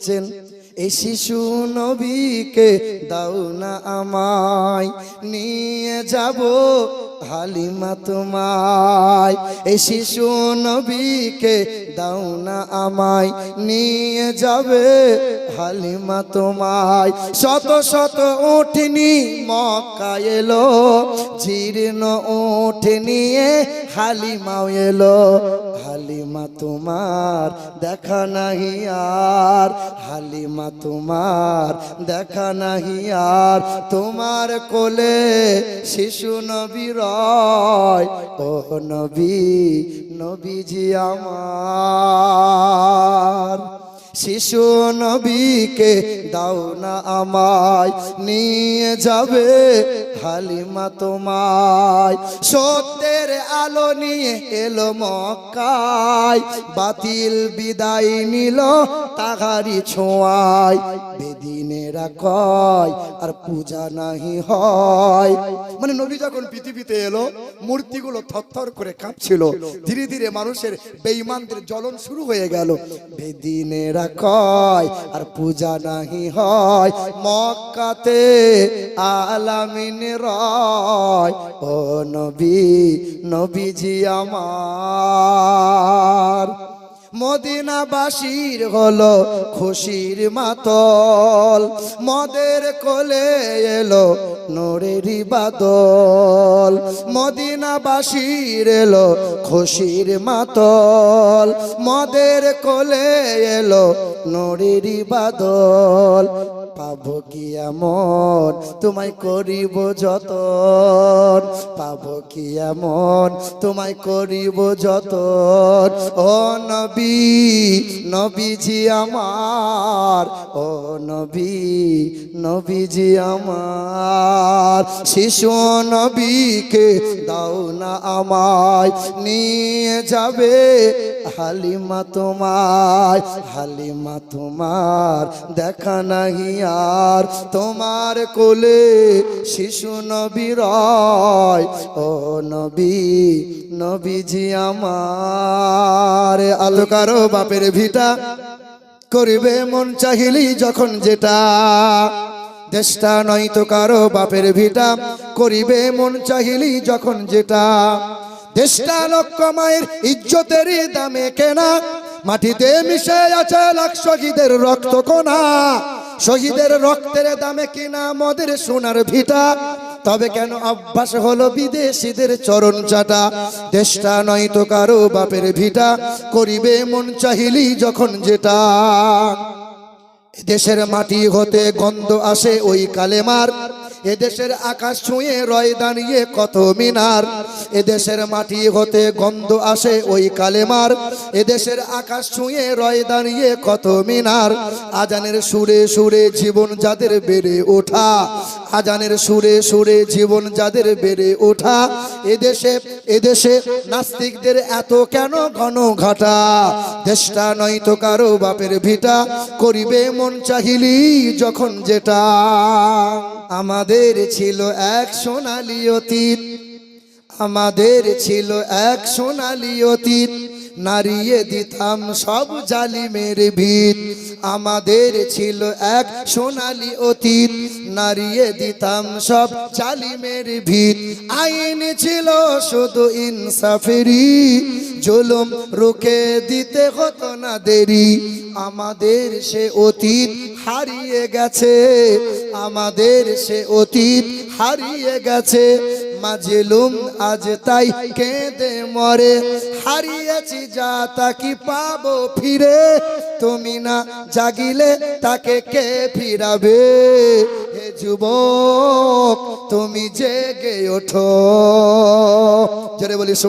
Chain এই শিশু নবীকে দাও না আমায়, নিয়ে যাব হালিমা তোমায়। এই শিশু নবীকে দাও না আমায়, নিয়ে যাবে হালিমা তোমায়। শত শত উঠনি মক্কা এলো, জীর্ণ উঠ নিয়ে হালিমাও এলো। হালিমা তোমার দেখা নাহি আর, হালিমা তোমার দেখা নাহি আর। তোমার কোলে শিশু নবী রয় ও নবী, নবীজি আমার। শিশু নবীকে দাও না আমায়, নিয়ে যাবে হালিমা তোমায়। সত্যের আলো নিয়ে এলো মক্কায়, বাতিল বিদায় নিল তাহারি ছোঁয়ায় বেদিনেরা কয়, আর পূজা নাহি হয়। মানে নবী যখন পৃথিবীতে এলো, মূর্তিগুলো থরথর করে কাঁপছিল। ধীরে ধীরে মানুষের বেঈমানদের জ্বলন শুরু হয়ে গেল। বেদিনেরা কয়, আর পূজা নাহি হয়। মক্কাতে আলামিন রয়, ও নবী, নবীজি আমার। মদিনাবাসীর হলো খুশির মাতল। মদের কোলে এলো নোরেরই বাদল মদিনাবাসীর এলো খুশির মাতল। মদের কোলে এলো নোরেরই বাদল পাবো কি এমন? তোমায় করিব যতন। পাবো কি এমন? তোমায় করিব যতন। ও নবী, নবীজি আমার। ও নবী, নবীজি আমার। শিশু নবীকে দাও না আমায়। নিয়ে যাবে হালিমা তোমার হালিমা তোমার দেখা নাহি আর। তোমার কোলে শিশু নবী রয়, ও নবী, নবীজি আমার। আলো কারও বাপের ভিটা করিবে মন চাহিলি যখন যেটা। দেশটা নয় তো কারও বাপের ভিটা করিবে মন চাহিলি যখন যেটা। দেশটা লক্ষ মায়ের ইজ্জতের দামে কেনা। মাটিতে মিশে আছে লাখ শহীদের রক্ত কোনা শহীদের রক্তের দামে কিনা মদের সোনার ভিটা। তবে কেন অভ্যাস হলো বিদেশিদের চরণ চাটা? দেশটা নয় তো কারও বাপের ভিটা। করিবে মন চাহিলি যখন যেটা। দেশের মাটি হতে গন্ধ আসে ওই কালেমার। এদেশের আকাশ ছুঁয়ে রয় দাঁড়িয়ে কত মিনার। এদেশের মাটি হতে গন্ধ আসে ওই কালেমার। এদেশের আকাশ ছুঁয়ে রয় দাঁড়িয়ে কত মিনার। আজানের সুরে সুরে জীবন যাদের বেড়ে ওঠা। আজানের সুরে সুরে জীবন যাদের বেড়ে ওঠা। এদেশে এদেশে নাস্তিকদের এত কেন ঘন ঘটা? দেশটা নয়তো কারও বাপের ভিটা। করিবে মন চাহিলি যখন যেটা। আমাদের ছিল এক সোনালি অতীত। আমাদের ছিল এক সোনালি অতীত, নারিয়ে দিতাম সব জালিমের ভিত। আমাদের ছিল এক সোনালি অতীত, নারিয়ে দিতাম সব জালিমের ভিত। আইন ছিল শুধু ইনসাফেরি জুলুম রুখে দিতে হতো না দেরি। আমাদের সে অতীত হারিয়ে গেছে, আমাদের সে অতীত হারিয়ে গেছে। মাজলুম, আজ তাই কেঁদে মরে। হারিয়েছি যা তা কি পাবো ফিরে? তুমি না জাগিলে তাকে কে ফিরাবে? হে যুবক, তুমি জেগে ওঠো। জোরে বলি